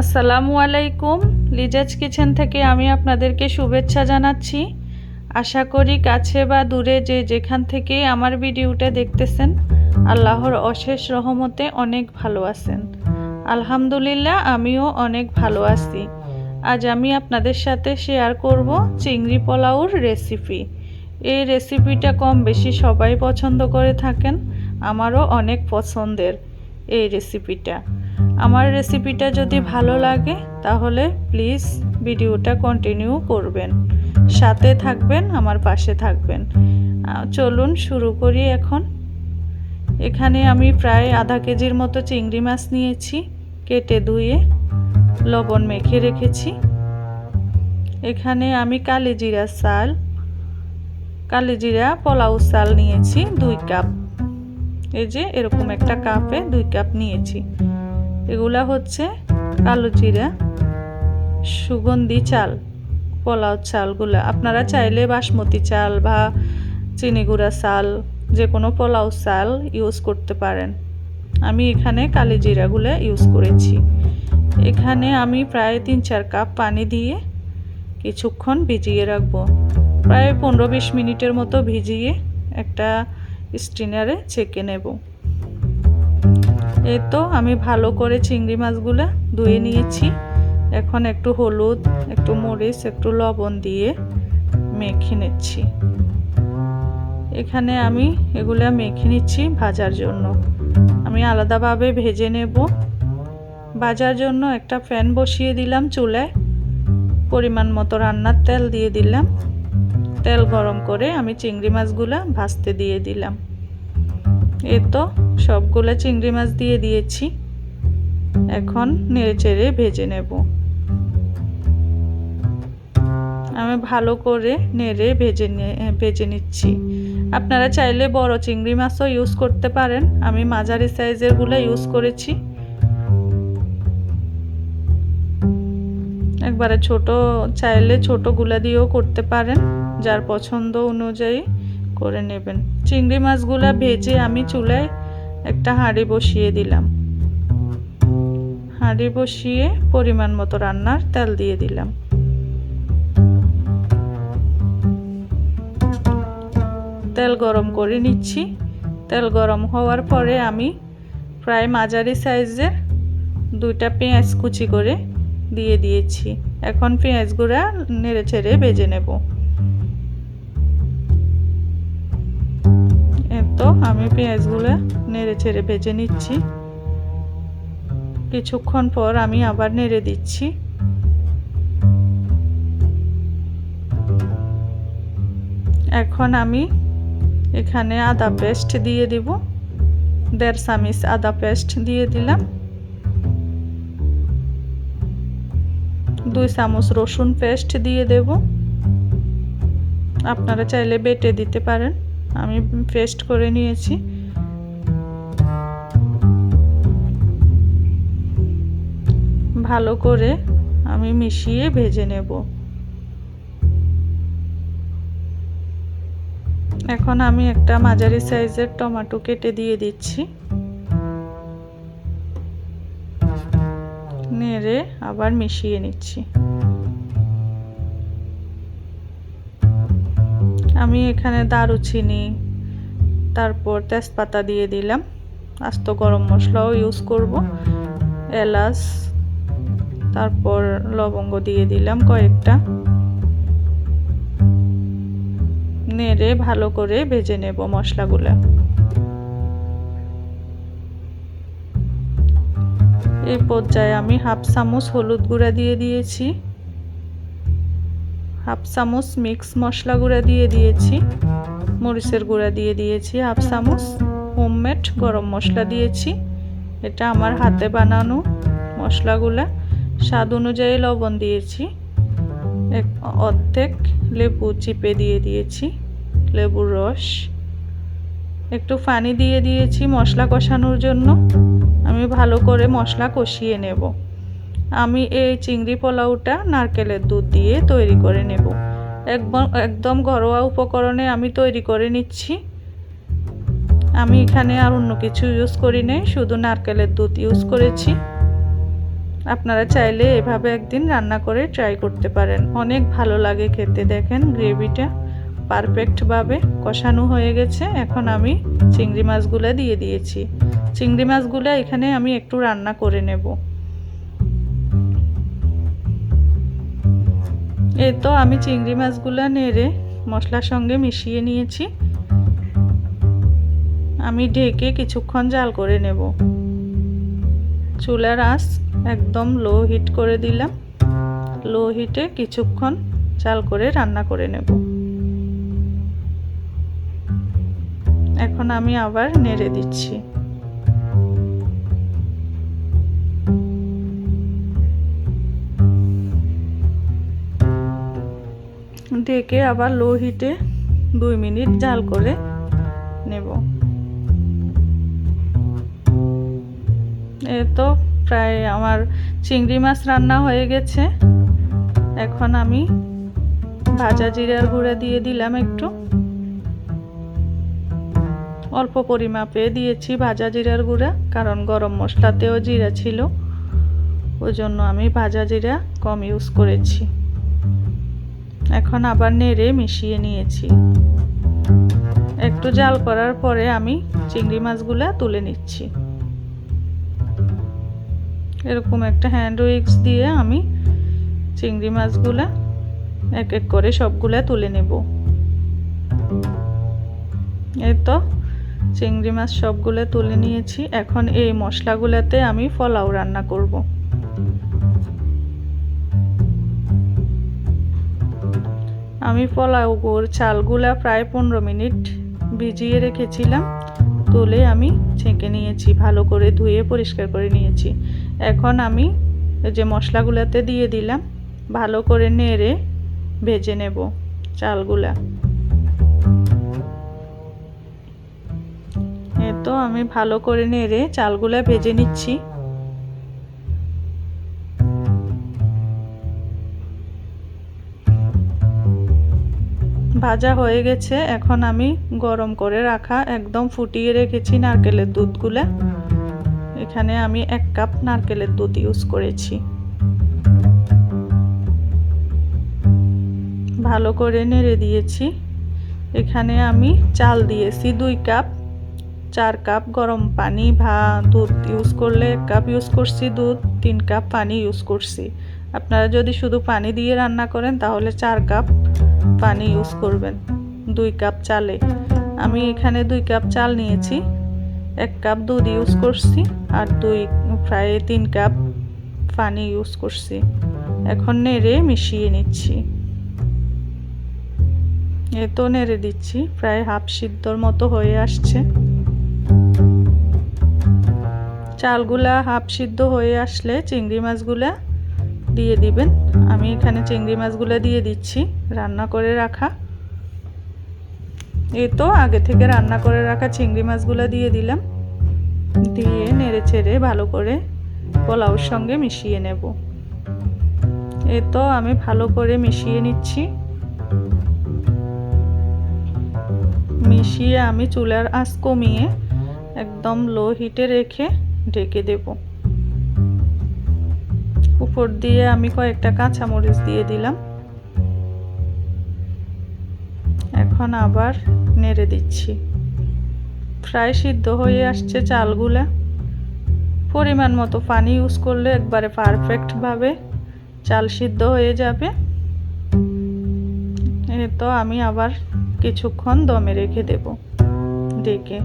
আসসালামু আলাইকুম। লিজাজ কিচেন থেকে আমি আপনাদেরকে শুভেচ্ছা জানাচ্ছি। আশা করি কাছে বা দূরে যে যেখান থেকে আমার ভিডিওটা দেখতেছেন, আল্লাহর অশেষ রহমতে অনেক ভালো আছেন। আলহামদুলিল্লাহ, আমিও অনেক ভালো আছি। আজ আমি আপনাদের সাথে শেয়ার করব চিংড়ি পোলাওর রেসিপি এই রেসিপিটা কম বেশি সবাই পছন্দ করে থাকেন, আমারও অনেক পছন্দের এই রেসিপিটা আমার রেসিপিটা যদি ভালো লাগে, তাহলে প্লিজ ভিডিওটা কন্টিনিউ করবেন। সাথে থাকবেন, আমার পাশে থাকবেন। চলুন শুরু করি এখন। এখানে আমি প্রায় আধা কেজির মতো চিংড়ি মাছ নিয়েছি, কেটে ধুয়ে লবণ মেখে রেখেছি। এখানে আমি কালিজিরা চাল, কালিজিরা পোলাও চাল নিয়েছি দুই কাপ। এই যে এরকম একটা কাপে দুই কাপ নিয়েছি। এগুলা হচ্ছে কালো জিরা, সুগন্ধি চাল, পোলাও চালগুলা। আপনারা চাইলে বাসমতি চাল বা চিনি গুঁড়া চাল যে কোনো পোলাও চাল ইউজ করতে পারেন। আমি এখানে কালি জিরাগুলো ইউজ করেছি। এখানে আমি প্রায় তিন চার কাপ পানি দিয়ে কিছুক্ষণ ভিজিয়ে রাখব। প্রায় পনেরো বিশ মিনিটের মতো ভিজিয়ে একটা স্টিনারে ছেঁকে নেব। এই তো আমি ভালো করে চিংড়ি মাছগুলো ধুয়ে নিয়েছি। এখন একটু হলুদ, একটু মরিচ, একটু লবণ দিয়ে মেখে নিচ্ছি। এখানে আমি এগুলো মেখে নিচ্ছি ভাজার জন্য। আমি আলাদাভাবে ভেজে নেব। ভাজার জন্য একটা ফ্যান বসিয়ে দিলাম চুলায়। পরিমাণ মতো রান্নার তেল দিয়ে দিলাম। তেল গরম করে আমি চিংড়ি মাছগুলো ভাজতে দিয়ে দিলাম। এ তো সবগুলো চিংড়ি মাছ দিয়ে দিয়েছি। এখন নেড়ে চেড়ে ভেজে নেব। আমি ভালো করে নেড়ে ভেজে ভেজে নিচ্ছি। আপনারা চাইলে বড় চিংড়ি মাছও ইউজ করতে পারেন। আমি মাঝারি সাইজেরগুলো ইউজ করেছি। একবারে ছোট, চাইলে ছোটোগুলা দিয়েও করতে পারেন। যার পছন্দ অনুযায়ী। করে নেবেন। চিংড়ি মাছগুলো ভেজে আমি চুলায় একটা হাঁড়ি বসিয়ে দিলাম। হাঁড়ি বসিয়ে পরিমাণ মতো রান্নার তেল দিয়ে দিলাম। তেল গরম করে নিচ্ছি। তেল গরম হওয়ার পরে আমি প্রায় মাঝারি সাইজের দুইটা পেঁয়াজ কুচি করে দিয়ে দিয়েছি। এখন পেঁয়াজগুলা নেড়ে ছেড়ে ভেজে নেব। তো আমি পেঁয়াজগুলো নেড়ে ছেড়ে ভেজে নিচ্ছি। কিছুক্ষণ পর আমি আবার নেড়ে দিচ্ছি। এখন আমি এখানে আদা পেস্ট দিয়ে দিব। দেড় চামিচ আদা পেস্ট দিয়ে দিলাম। দুই চামচ রসুন পেস্ট দিয়ে দেব। আপনারা চাইলে বেটে দিতে পারেন। আমি পেস্ট করে নিয়েছি। ভালো করে আমি মিশিয়ে ভেজে নেব। এখন আমি একটা মাঝারি সাইজের টমেটো কেটে দিয়ে দিচ্ছি। নেড়ে আবার মিশিয়ে নিচ্ছি। আমি এখানে দারুচিনি, তারপর তেজপাতা দিয়ে দিলাম। আস্ত গরম মশলাও ইউজ করব। এলাচ, তারপর লবঙ্গ দিয়ে দিলাম কয়েকটা। নেড়ে ভালো করে ভেজে নেব মশলাগুলো। এই পর্যায়ে আমি হাফ চামচ হলুদ গুঁড়া দিয়ে দিয়েছি। হাফ চামচ মিক্স মশলা গুঁড়া দিয়ে দিয়েছি। মরিচের গুঁড়া দিয়ে দিয়েছি, হাফ চামচ হোমমেড গরম মশলা দিয়েছি। এটা আমার হাতে বানানো মশলাগুলা। স্বাদ অনুযায়ী লবণ দিয়েছি। এক অর্ধেক লেবু চিপে দিয়ে দিয়েছি, লেবুর রস। একটু পানি দিয়ে দিয়েছি মশলা কষানোর জন্য। আমি ভালো করে মশলা কষিয়ে নেব। আমি এই চিংড়ি পোলাওটা নারকেলের দুধ দিয়ে তৈরি করে নেব। একদম একদম ঘরোয়া উপকরণে আমি তৈরি করে নিচ্ছি। আমি এখানে আর অন্য কিছু ইউজ করি নাই, শুধু নারকেলের দুধ ইউজ করেছি। আপনারা চাইলে এভাবে একদিন রান্না করে ট্রাই করতে পারেন। অনেক ভালো লাগে খেতে, দেখেন গ্রেভিটা পারফেক্টভাবে কষানো হয়ে গেছে। এখন আমি চিংড়ি মাছগুলো দিয়ে দিয়েছি। চিংড়ি মাছগুলো এখানে আমি একটু রান্না করে নেব। এই তো আমি চিংড়ি মাছগুলো নেড়ে মশলার সঙ্গে মিশিয়ে নিয়েছি। আমি ঢেকে কিছুক্ষণ জাল করে নেব। চুলার আঁচ একদম লো হিট করে দিলাম। লো হিটে কিছুক্ষণ চাল করে রান্না করে নেব। এখন আমি আবার নেড়ে দিচ্ছি। ঢেকে আবার লো হিটে দুই মিনিট জাল করে নেব। এ তো প্রায় আমার চিংড়ি মাছ রান্না হয়ে গেছে। এখন আমি ভাজা জিরার গুঁড়া দিয়ে দিলাম একটু। অল্প পরিমাপে দিয়েছি ভাজা জিরার গুঁড়া, কারণ গরম মশলাতেও জিরা ছিল। ওই জন্য আমি ভাজা জিরা কম ইউজ করেছি। এখন আবার নেড়ে মিশিয়ে নিয়েছি। একটু জাল করার পরে আমি চিংড়ি মাছগুলা তুলে নিচ্ছি। এরকম একটা হ্যান্ড উইক্স দিয়ে আমি চিংড়ি মাছগুলা এক এক করে সবগুলা তুলে নেব। এই তো চিংড়ি মাছ সবগুলো তুলে নিয়েছি। এখন এই মশলাগুলোতে আমি পোলাও রান্না করব। আমি পোলাও গুড় চালগুলা প্রায় পনেরো মিনিট ভিজিয়ে রেখেছিলাম, তুলে আমি ছেঁকে নিয়েছি, ভালো করে ধুয়ে পরিষ্কার করে নিয়েছি। এখন আমি যে মশলাগুলোতে দিয়ে দিলাম, ভালো করে নেড়ে ভেজে নেব চালগুলা। তো আমি ভালো করে নেড়ে চালগুলা ভেজে নিচ্ছি। ভাজা হয়ে গেছে, এখন আমি গরম করে রাখা একদম ফুটিয়ে রেখেছি নারকেলের দুধগুলা। এখানে আমি এক কাপ নারকেলের দুধ ইউজ করেছি। ভালো করে নেড়ে দিয়েছি। এখানে আমি চাল দিয়েছি দুই কাপ, চার কাপ গরম পানি ভা, দুধ ইউজ করলে এক কাপ ইউজ করছি দুধ, তিন কাপ পানি ইউজ করছি। আপনারা যদি শুধু পানি দিয়ে রান্না করেন তাহলে চার কাপ পানি ইউজ করবেন। দুই কাপ চালে। আমি এখানে দুই কাপ চাল নিয়েছি। এক কাপ দুধ ইউজ করছি আর দুই, প্রায় তিন কাপ পানি ইউজ করছি। এখন নেড়ে মিশিয়ে নিচ্ছি। এ তো নেড়ে দিচ্ছি, প্রায় হাফ সিদ্ধর মতো হয়ে আসছে। চালগুলা হাফ সিদ্ধ হয়ে আসলে, চিংড়ি মাছগুলা দিয়ে দিবেন। আমি এখানে চিংড়ি মাছগুলো দিয়ে দিচ্ছি, রান্না করে রাখা। এই তো আগে থেকে রান্না করে রাখা চিংড়ি মাছগুলো দিয়ে দিলাম। দিয়ে নেড়ে ছেড়ে ভালো করে পোলাওর সঙ্গে মিশিয়ে নেব। এ তো আমি ভালো করে মিশিয়ে নিচ্ছি। মিশিয়ে আমি চুলার আঁচ কমিয়ে একদম লো হিটে রেখে ঢেকে দেব। উপর দিয়ে আমি কয়েকটা কাঁচামরিচ দিয়ে দিলাম। এখন আবার নেড়ে দিচ্ছি। প্রায় সিদ্ধ হয়ে আসছে চালগুলা। পরিমাণ মতো পানি ইউজ করলে একবারে পারফেক্টভাবে চাল সিদ্ধ হয়ে যাবে। তো আমি আবার কিছুক্ষণ দমে রেখে দেব। ডেকে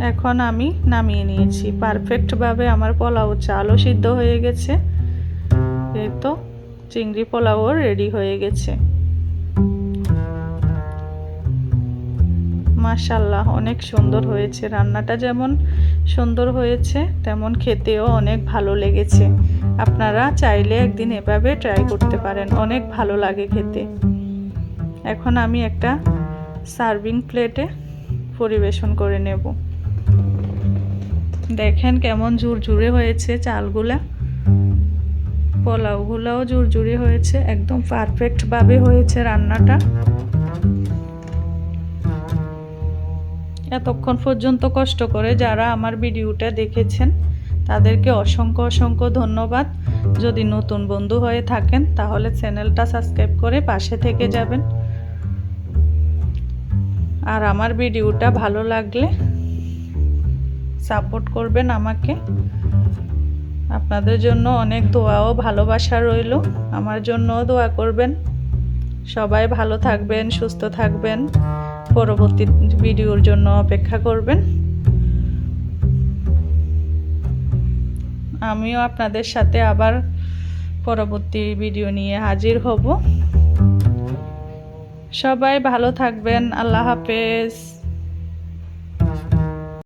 এখন আমি নামিয়ে নিয়েছি। পারফেক্টভাবে আমার পোলাও চালও সিদ্ধ হয়ে গেছে। এই তো, চিংড়ি পোলাও রেডি হয়ে গেছে। মাশাল্লাহ অনেক সুন্দর হয়েছে। রান্নাটা যেমন সুন্দর হয়েছে, তেমন খেতেও অনেক ভালো লেগেছে। আপনারা চাইলে একদিন এভাবে ট্রাই করতে পারেন। অনেক ভালো লাগে খেতে। এখন আমি একটা সার্ভিং প্লেটে পরিবেশন করে নেব। দেখেন কেমন ঝুরঝুরে হয়েছে চালগুলা। পোলাওগুলাও ঝুরঝুরে হয়েছে, একদম পারফেক্টভাবে হয়েছে রান্নাটা। এতক্ষণ পর্যন্ত কষ্ট করে যারা আমার ভিডিওটা দেখেছেন, তাদেরকে অসংখ্য অসংখ্য ধন্যবাদ। যদি নতুন বন্ধু হয়ে থাকেন, তাহলে চ্যানেলটা সাবস্ক্রাইব করে পাশে থেকে যাবেন। আর আমার ভিডিওটা ভালো লাগলে সাপোর্ট করবেন আমাকে। আপনাদের জন্য অনেক দোয়া ও ভালোবাসা রইল। আমার জন্যও দোয়া করবেন। সবাই ভালো থাকবেন, সুস্থ থাকবেন। পরবর্তী ভিডিওর জন্য অপেক্ষা করবেন। আমিও আপনাদের সাথে আবার পরবর্তী ভিডিও নিয়ে হাজির হব। সবাই ভালো থাকবেন। আল্লাহ হাফেজ।